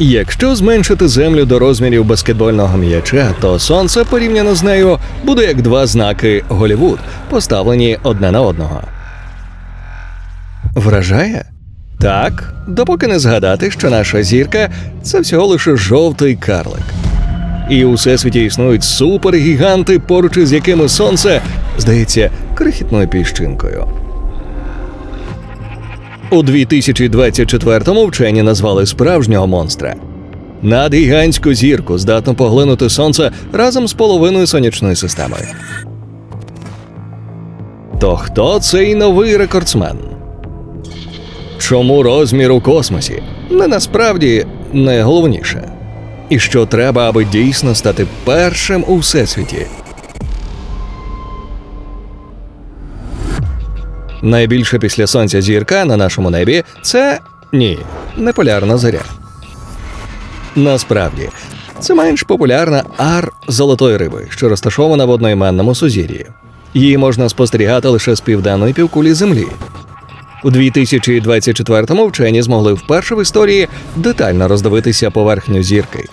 Якщо зменшити землю до розмірів баскетбольного м'яча, то сонце порівняно з нею буде як два знаки Голівуд, поставлені одне на одного. Вражає? Так, допоки не згадати, що наша зірка це всього лише жовтий карлик. І у всесвіті існують супергіганти, поруч із якими сонце здається крихітною піщинкою. У 2024-му вчені назвали справжнього монстра. Надгігантську зірку здатну поглинути сонце разом з половиною сонячної системи. То хто цей новий рекордсмен? Чому розмір у космосі? Не насправді найголовніше. І що треба, аби дійсно стати першим у всесвіті. Найбільша після сонця зірка на нашому небі це ні, не полярна зоря. Насправді, це менш популярна ар золотої риби, що розташована в одноіменному сузір'ї. Її можна спостерігати лише з південної півкулі Землі. У 2024-му вчені змогли вперше в історії детально роздивитися поверхню зірки,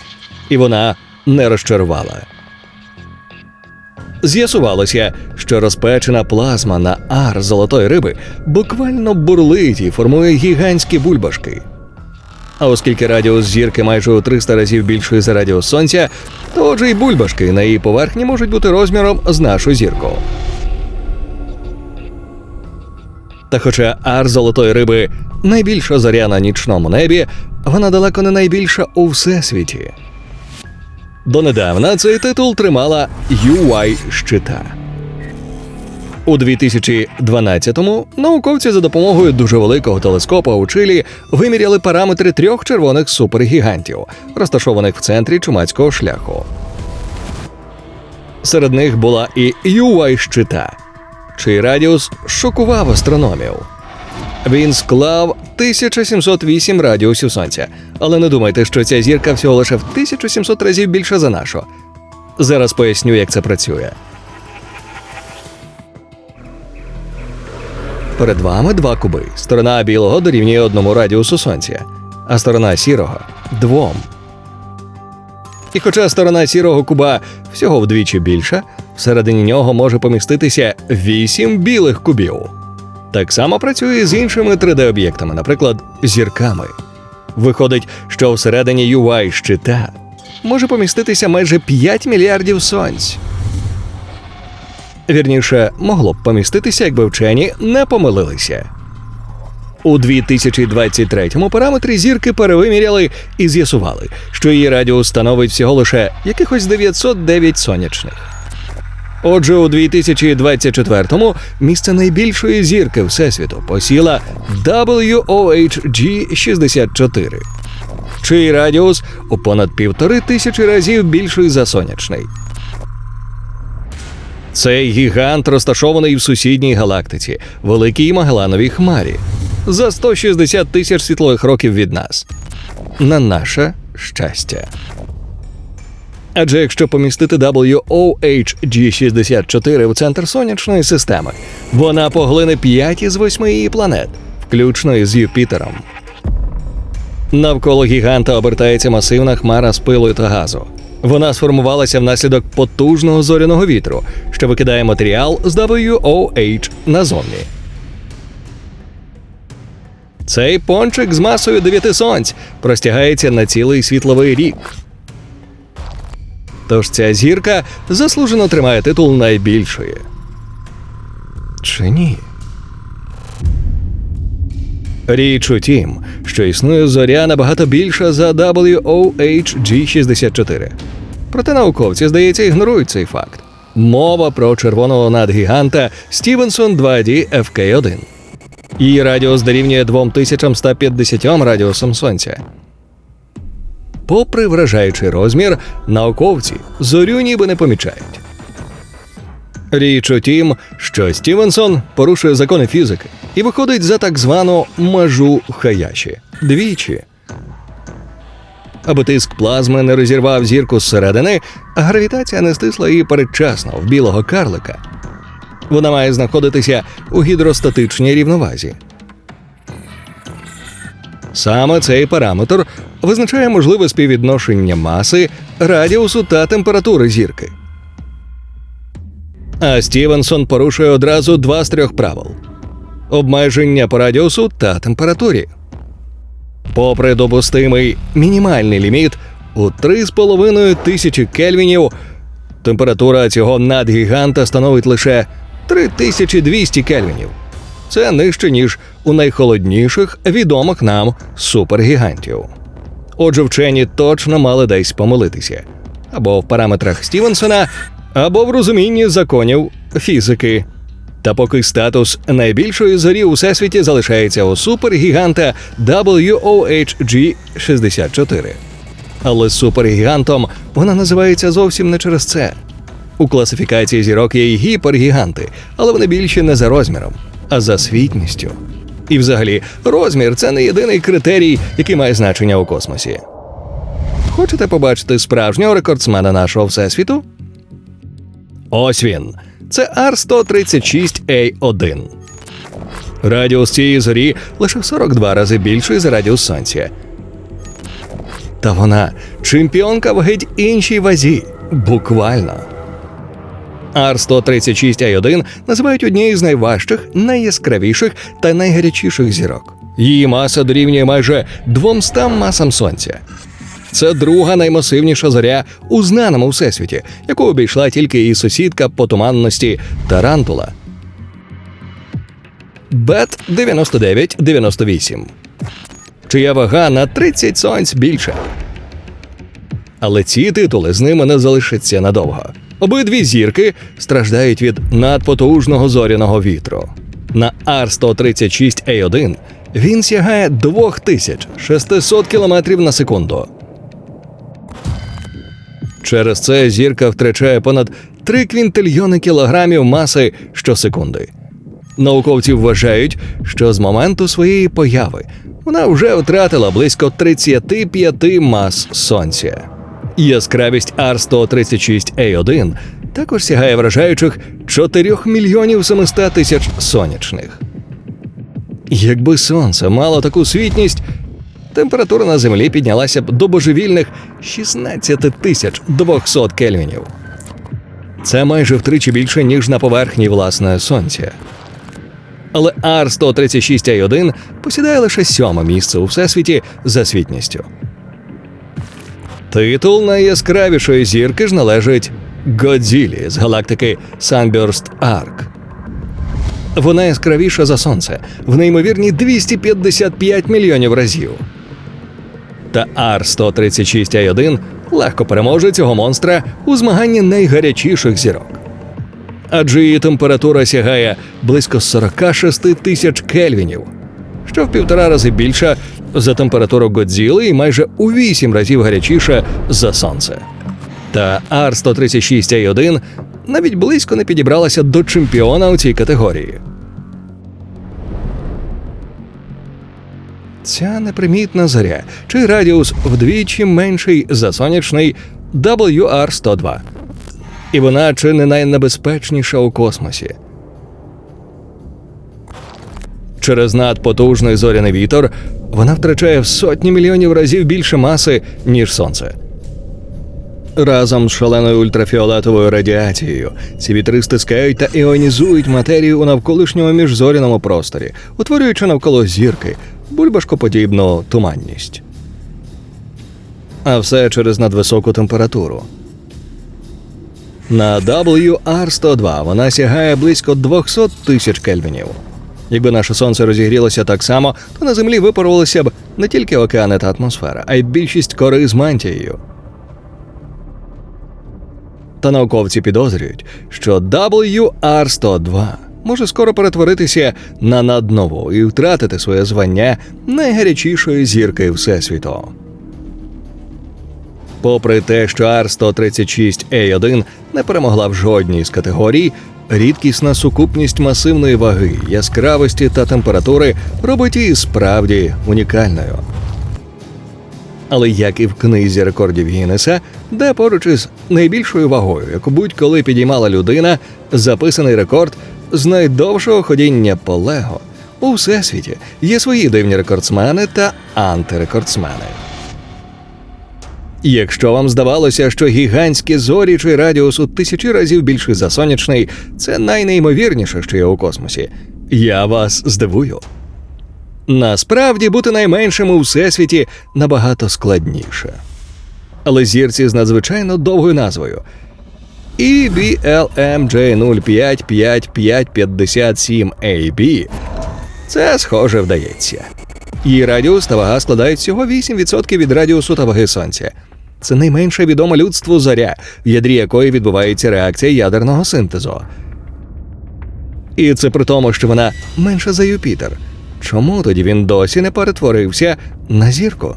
і вона не розчарувала. З'ясувалося, що розпечена плазма на ар золотої риби буквально бурлить і формує гігантські бульбашки. А оскільки радіус зірки майже у 300 разів більший за радіус сонця, то отже й бульбашки на її поверхні можуть бути розміром з нашу зірку. Та хоча ар золотої риби найбільша зоря на нічному небі, вона далеко не найбільша у всесвіті. Донедавна цей титул тримала UI щита. У 2012-му науковці за допомогою дуже великого телескопа у Чилі виміряли параметри трьох червоних супергігантів, розташованих в центрі чумацького шляху. Серед них була і UI щита, чий радіус шокував астрономів. Він склав 1708 радіусів сонця. Але не думайте, що ця зірка всього лише в 1700 разів більша за нашу. Зараз поясню, як це працює. Перед вами два куби. Сторона білого дорівнює одному радіусу сонця, а сторона сірого двом. І хоча сторона сірого куба всього вдвічі більша, всередині нього може поміститися вісім білих кубів. Так само працює з іншими 3D-об'єктами, наприклад, зірками. Виходить, що всередині UI щита може поміститися майже 5 мільярдів сонць. Вірніше, могло б поміститися, якби вчені не помилилися. У 2023-му параметри зірки перевиміряли і з'ясували, що її радіус становить всього лише якихось 909 сонячних. Отже, у 2024-му місце найбільшої зірки Всесвіту посіла WOHG 64, чий радіус у понад півтори тисячі разів більший за сонячний. Цей гігант розташований в сусідній галактиці, Великій Магелановій Хмарі, за 160 тисяч світлових років від нас. На наше щастя. Адже якщо помістити WOHG-64 в центр сонячної системи, вона поглине 5 із 8 її планет, включно із Юпітером. Навколо гіганта обертається масивна хмара з пилу та газу. Вона сформувалася внаслідок потужного зоряного вітру, що викидає матеріал з WOH назовні. Цей пончик з масою дев'яти сонць простягається на цілий світловий рік. Тож ця зірка заслужено тримає титул найбільшої. Чи ні? Річ у тім, що існує зоря набагато більша за WOHG-64. Проте науковці, здається, ігнорують цей факт. Мова про червоного надгіганта Стівенсон 2D FK1. Її радіус дорівнює 2150 радіусам сонця. Попри вражаючий розмір, науковці зорю ніби не помічають. Річ у тім, що Стівенсон порушує закони фізики і виходить за так звану межу Хаяші двічі. Аби тиск плазми не розірвав зірку зсередини, гравітація не стисла її передчасно в білого карлика. Вона має знаходитися у гідростатичній рівновазі. Саме цей параметр визначає можливе співвідношення маси, радіусу та температури зірки. А Стівенсон порушує одразу два з трьох правил: обмеження по радіусу та температурі. Попри допустимий мінімальний ліміт у 3,5 тисячі кельвінів, температура цього надгіганта становить лише 3200 кельвінів. Це нижче, ніж у найхолодніших відомих нам супергігантів. Отже, вчені точно мали десь помилитися або в параметрах Стівенсона, або в розумінні законів фізики. Та поки статус найбільшої зорі у всесвіті залишається у супергіганта WOHG-64. Але супергігантом вона називається зовсім не через це. У класифікації зірок є й гіпергіганти, але вони більші не за розміром, а за світністю. І взагалі, розмір це не єдиний критерій, який має значення у космосі. Хочете побачити справжнього рекордсмена нашого всесвіту? Ось він. Це R136A1. Радіус цієї зорі лише в 42 рази більший за радіус сонця. Та вона чемпіонка в геть іншій вазі. Буквально. R136A1 називають однією з найважчих, найяскравіших та найгарячіших зірок. Її маса дорівнює майже 200 масам сонця. Це друга наймасивніша зоря у знаному всесвіті, яку обійшла тільки її сусідка по туманності Тарантула. Бет 9998, чия вага на 30 сонць більше. Але ці титули з ними не залишаться надовго. Обидві зірки страждають від надпотужного зоряного вітру. На R136A1 він сягає 2600 км на секунду. Через це зірка втрачає понад 3 квінтильйони кілограмів маси щосекунди. Науковці вважають, що з моменту своєї появи вона вже втратила близько 35 мас сонця. Яскравість R136A1 також сягає вражаючих 4 мільйонів 700 тисяч сонячних. Якби сонце мало таку світність, температура на землі піднялася б до божевільних 16 тисяч 200 кельвінів. Це майже втричі більше, ніж на поверхні власне сонця. Але R136A1 посідає лише сьоме місце у всесвіті за світністю. Титул найяскравішої зірки ж належить Годзілі з галактики Sunburst Arc. Вона яскравіша за сонце в неймовірні 255 мільйонів разів. Та R136A1 легко переможе цього монстра у змаганні найгарячіших зірок. Адже її температура сягає близько 46 тисяч кельвінів, що в півтора рази більша за температуру Годзіли і майже у вісім разів гарячіша за сонце. Та R136A1 навіть близько не підібралася до чемпіона у цій категорії. Ця непримітна зоря, чий радіус вдвічі менший за сонячний WR102. І вона чи не найнебезпечніша у космосі. Через надпотужний зоряний вітер вона втрачає в сотні мільйонів разів більше маси, ніж сонце. Разом з шаленою ультрафіолетовою радіацією ці вітри стискають та іонізують матерію у навколишньому міжзоряному просторі, утворюючи навколо зірки бульбашкоподібну туманність. А все через надвисоку температуру. На WR102 вона сягає близько 200 тисяч кельвінів. Якби наше сонце розігрілося так само, то на землі випарувалися б не тільки океани та атмосфера, а й більшість кори з мантією. Та науковці підозрюють, що WR102 може скоро перетворитися на наднову і втратити своє звання найгарячішої зірки Всесвіту. Попри те, що R136A1 не перемогла в жодній з категорій, рідкісна сукупність масивної ваги, яскравості та температури робить її справді унікальною. Але як і в книзі рекордів Гіннеса, де поруч із найбільшою вагою, яку будь-коли підіймала людина, записаний рекорд з найдовшого ходіння по Лего У всесвіті є свої дивні рекордсмени та антирекордсмени. Якщо вам здавалося, що гігантські зорі чи радіус у тисячі разів більший за сонячний, це найнеймовірніше, що є у космосі. Я вас здивую. Насправді бути найменшим у всесвіті набагато складніше. Але зірці з надзвичайно довгою назвою E EBLMJ055557AB це схоже вдається. Її радіус та вага складають всього 8% від радіусу та ваги сонця. Це найменша відома людству зоря, в ядрі якої відбувається реакція ядерного синтезу. І це при тому, що вона менша за Юпітер. Чому тоді він досі не перетворився на зірку?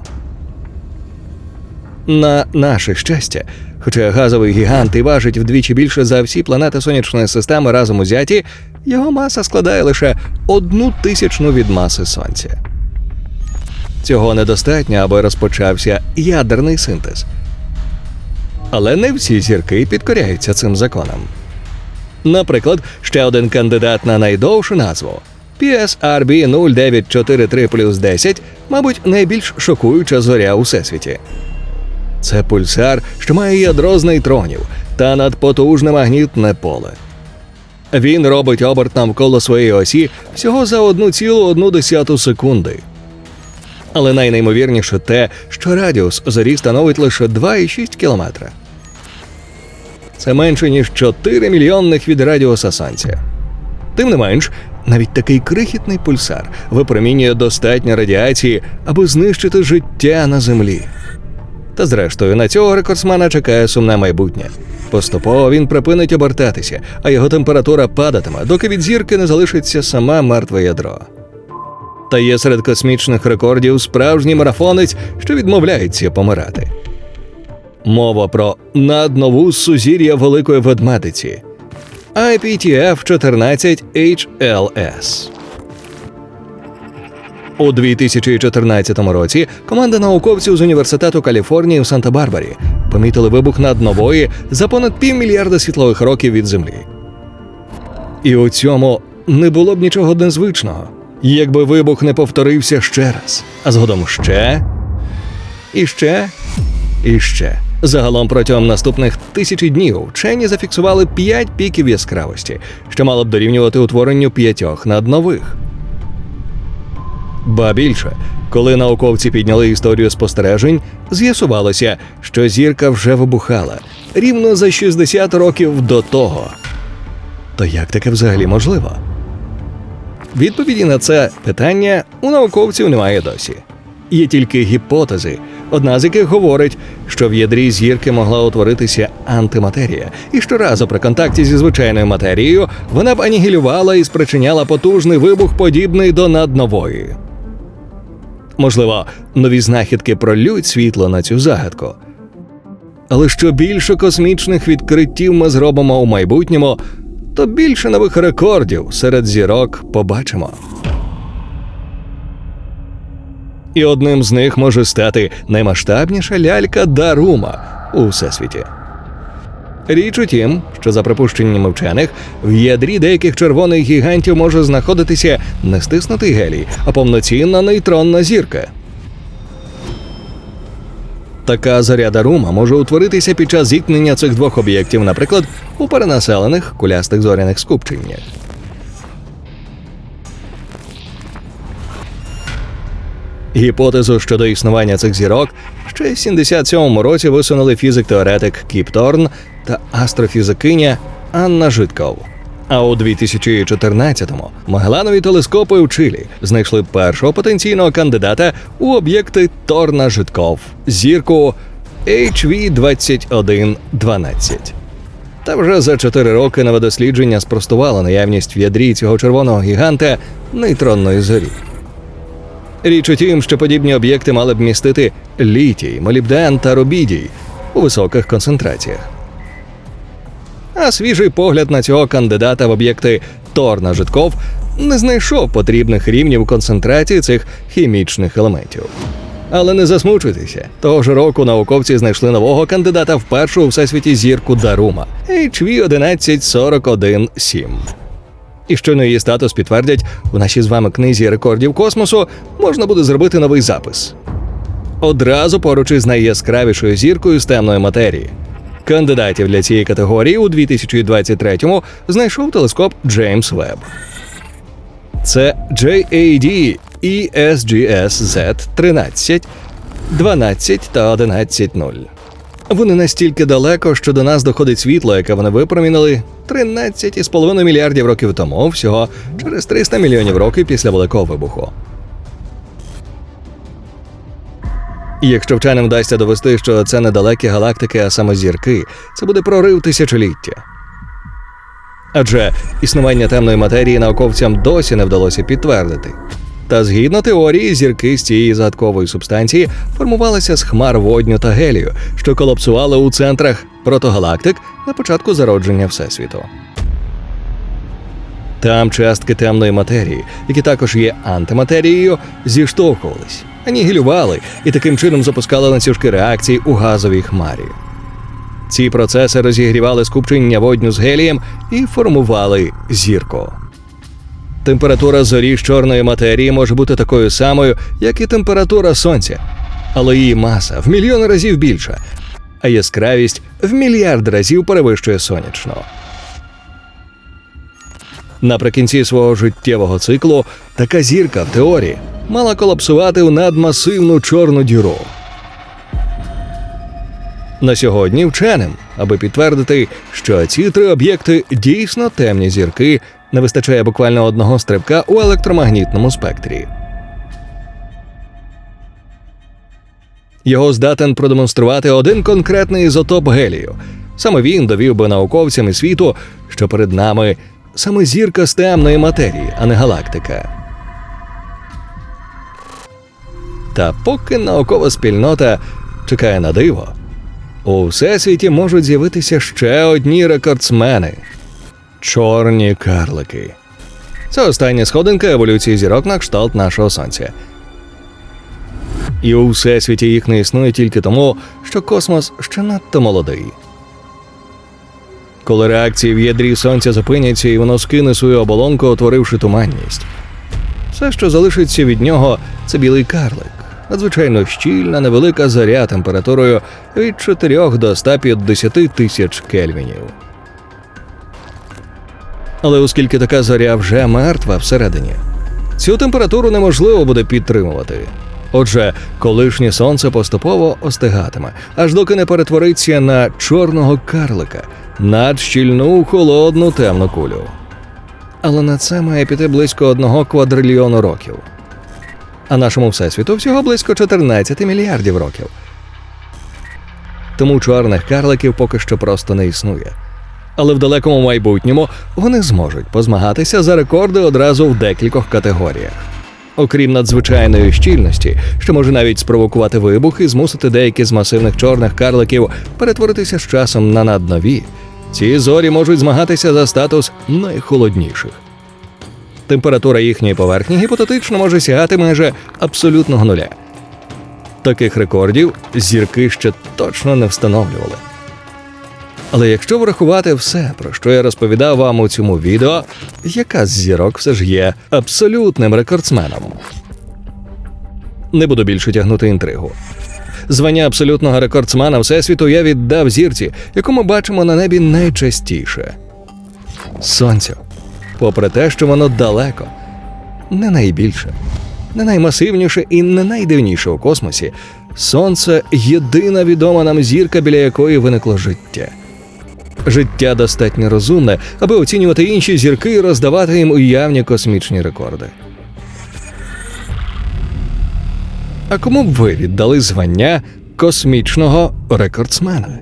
На наше щастя, хоча газовий гігант і важить вдвічі більше за всі планети сонячної системи разом узяті, його маса складає лише одну тисячну від маси сонця. Цього недостатньо, аби розпочався ядерний синтез. Але не всі зірки підкоряються цим законам. Наприклад, ще один кандидат на найдовшу назву PSRB 0943 плюс 10, мабуть, найбільш шокуюча зоря у всесвіті. Це пульсар, що має ядро з нейтронів та надпотужне магнітне поле. Він робить оберт навколо своєї осі всього за 1,1 секунди. Але найнеймовірніше те, що радіус зорі становить лише 2,6 кілометра. Це менше, ніж 4 мільйонних від радіуса сонця. Тим не менш, навіть такий крихітний пульсар випромінює достатньо радіації, аби знищити життя на землі. Та зрештою, на цього рекордсмена чекає сумне майбутнє. Поступово він припинить обертатися, а його температура падатиме, доки від зірки не залишиться саме мертве ядро. Та є серед космічних рекордів справжній марафонець, що відмовляється помирати. Мова про наднову сузір'я Великої Ведмедиці IPTF 14 HLS. У 2014 році команда науковців з університету Каліфорнії в Санта-Барбарі помітили вибух наднової за понад півмільярда світлових років від Землі. І у цьому не було б нічого незвичного, якби вибух не повторився ще раз, а згодом ще, і ще, і ще. Загалом протягом наступних тисячі днів вчені зафіксували п'ять піків яскравості, що мало б дорівнювати утворенню п'ятьох наднових. Ба більше, коли науковці підняли історію спостережень, з'ясувалося, що зірка вже вибухала рівно за 60 років до того. То як таке взагалі можливо? Відповіді на це питання у науковців немає досі. Є тільки гіпотези, одна з яких говорить, що в ядрі зірки могла утворитися антиматерія, і щоразу при контакті зі звичайною матерією вона б анігілювала і спричиняла потужний вибух, подібний до наднової. Можливо, нові знахідки пролють світло на цю загадку. Але що більше космічних відкриттів ми зробимо у майбутньому, то більше нових рекордів серед зірок побачимо. І одним з них може стати наймасштабніша лялька Дарума у всесвіті. Річ у тім, що за припущеннями вчених, в ядрі деяких червоних гігантів може знаходитися не стиснутий гелій, а повноцінна нейтронна зірка. Така заря Дарума може утворитися під час зіткнення цих двох об'єктів, наприклад, у перенаселених кулястих зоряних скупченнях. Гіпотезу щодо існування цих зірок ще в 77-му році висунули фізик-теоретик Кіп Торн та астрофізикиня Анна Житков. А у 2014-му Магеланові телескопи у Чилі знайшли першого потенційного кандидата у об'єкти Торна Житков зірку HV 2112 Та вже за чотири роки нове дослідження спростувало наявність в ядрі цього червоного гіганта нейтронної зорі. Річ у тім, що подібні об'єкти мали б містити літій, молібден та рубідій у високих концентраціях. А свіжий погляд на цього кандидата в об'єкти Торна Житков не знайшов потрібних рівнів концентрації цих хімічних елементів. Але не засмучуйтеся. Того ж року науковці знайшли нового кандидата в першу у всесвіті зірку Дарума HV 11417 І щойно її статус підтвердять у нашій з вами книзі рекордів космосу, можна буде зробити новий запис. Одразу поруч із найяскравішою зіркою з темної матерії. Кандидатів для цієї категорії у 2023-му знайшов телескоп Джеймс Веб. Це JAD ESGS Z13, 12 та 11.0. Вони настільки далеко, що до нас доходить світло, яке вони випромінили 13,5 мільярдів років тому, всього через 300 мільйонів років після Великого вибуху. І якщо вченим вдасться довести, що це не далекі галактики, а саме зірки, це буде прорив тисячоліття. Адже існування темної матерії науковцям досі не вдалося підтвердити. Та згідно теорії, зірки з цієї загадкової субстанції формувалися з хмар водню та гелію, що колапсували у центрах протогалактик на початку зародження Всесвіту. Там частки темної матерії, які також є антиматерією, зіштовхувались, анігілювали і таким чином запускали ланцюжки реакцій у газовій хмарі. Ці процеси розігрівали скупчення водню з гелієм і формували зірку. Температура зорі з чорної матерії може бути такою самою, як і температура сонця, але її маса в мільйон разів більша, а яскравість в мільярд разів перевищує сонячну. Наприкінці свого життєвого циклу така зірка в теорії мала колапсувати у надмасивну чорну діру. На сьогодні вченим, аби підтвердити, що ці три об'єкти дійсно темні зірки, не вистачає буквально одного стрибка у електромагнітному спектрі. Його здатен продемонструвати один конкретний ізотоп гелію. Саме він довів би науковцям і світу, що перед нами саме зірка з темної матерії, а не галактика. Та поки наукова спільнота чекає на диво, у всесвіті можуть з'явитися ще одні рекордсмени чорні карлики. Це остання сходинка еволюції зірок на кшталт нашого сонця. І у всесвіті їх не існує тільки тому, що космос ще надто молодий. Коли реакції в ядрі сонця зупиняться і воно скине свою оболонку, утворивши туманність. Все, що залишиться від нього, це білий карлик. Надзвичайно щільна, невелика заря температурою від 4 до 150 тисяч кельвінів. Але оскільки така зоря вже мертва всередині, цю температуру неможливо буде підтримувати. Отже, колишнє сонце поступово остигатиме, аж доки не перетвориться на чорного карлика, надщільну холодну темну кулю. Але на це має піти близько одного квадрильйону років. А нашому всесвіту всього близько 14 мільярдів років. Тому чорних карликів поки що просто не існує. Але в далекому майбутньому вони зможуть позмагатися за рекорди одразу в декількох категоріях. Окрім надзвичайної щільності, що може навіть спровокувати вибух і змусити деякі з масивних чорних карликів перетворитися з часом на наднові, ці зорі можуть змагатися за статус найхолодніших. Температура їхньої поверхні гіпотетично може сягати майже абсолютного нуля. Таких рекордів зірки ще точно не встановлювали. Але якщо врахувати все, про що я розповідав вам у цьому відео, яка з зірок все ж є абсолютним рекордсменом? Не буду більше тягнути інтригу. Звання абсолютного рекордсмена Всесвіту я віддав зірці, яку ми бачимо на небі найчастіше сонцю. Попри те, що воно далеко, не найбільше, не наймасивніше і не найдивніше у космосі, сонце єдина відома нам зірка, біля якої виникло життя. Життя достатньо розумне, аби оцінювати інші зірки і роздавати їм уявні космічні рекорди. А кому б ви віддали звання космічного рекордсмена?